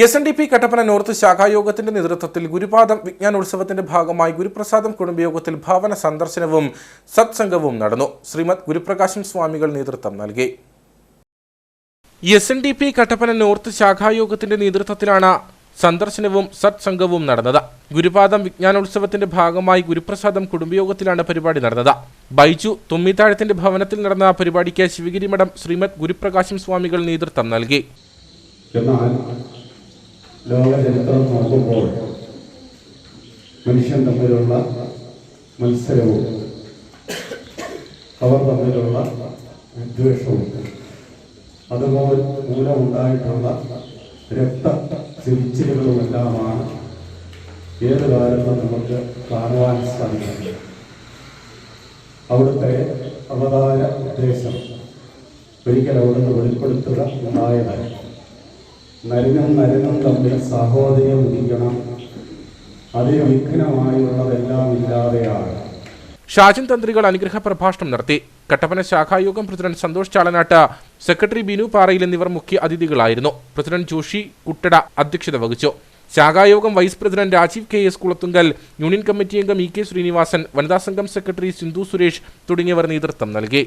S N D P Kattappana north ശാഖായോഗത്തിന്റെ നേതൃത്വത്തിൽ ഗുരുപാദം വിജ്ഞാനോത്സവത്തിന്റെ ഭാഗമായി ഗുരുപ്രസാദം കുടുംബയോഗത്തിൽ ഭവന സന്ദർശനവും സത്സംഗവും നടന്നു. ശ്രീമദ് ഗുരുപ്രകാശം സ്വാമികൾ നേതൃത്വം നൽകി. S N D P Kattappana north ശാഖായോഗത്തിന്റെ നേതൃത്വത്തിലാണ് സന്ദർശനവും സത്സംഗവും നടന്നത്. ഗുരുപാദം വിജ്ഞാനോത്സവത്തിന്റെ ഭാഗമായി ഗുരുപ്രസാദം കുടുംബയോഗത്തിലാണ് പരിപാടി നടന്നത്. ബൈജു തുമ്മിത്താഴത്തിന്റെ ഭവനത്തിൽ നടന്ന പരിപാടിക്ക് ശിവഗിരി മഠം ശ്രീമദ് ഗുരുപ്രകാശം സ്വാമികൾ നേതൃത്വം നൽകി. എന്നാൽ ലോകചരിത്രം നോക്കുമ്പോൾ മനുഷ്യൻ തമ്മിലുള്ള മത്സരവും അവർ തമ്മിലുള്ള വിദ്വേഷവും അതുപോലെ മൂലമുണ്ടായിട്ടുള്ള രക്ത ചിരിച്ചിലുകളുമെല്ലാമാണ് ഏത് കാലത്തും നമുക്ക് കാണുവാൻ സാധിക്കുന്നത്. അവിടുത്തെ അവതാര ഉദ്ദേശം ഒരിക്കൽ അവിടുന്ന് വെളിപ്പെടുത്തുക ഉണ്ടായതായി നരനും നരനും തമ്മിൽ സഹോദര്യം ഉദിക്കണം. അതിന് വിഘ്നമായുള്ളതെല്ലാം ഇല്ലാതെയാണ് ഷാജൻ തന്ത്രികൾ അനുഗ്രഹ പ്രഭാഷണം നടത്തി. കട്ടപ്പന ശാഖായോഗം പ്രസിഡന്റ് സന്തോഷ് ചാളനാട്ട് സെക്രട്ടറി ബിനു പാറയിൽ എന്നിവർ മുഖ്യ അതിഥികളായിരുന്നു. പ്രസിഡന്റ് ജോഷി കുട്ടട അധ്യക്ഷത വഹിച്ചു. ശാഖായോഗം vice president Rajeev K S Kulathungal union committee അംഗം ഇ കെ ശ്രീനിവാസൻ വനിതാ സംഘം സെക്രട്ടറി സിന്ധു സുരേഷ് തുടങ്ങിയവർ നേതൃത്വം നൽകി.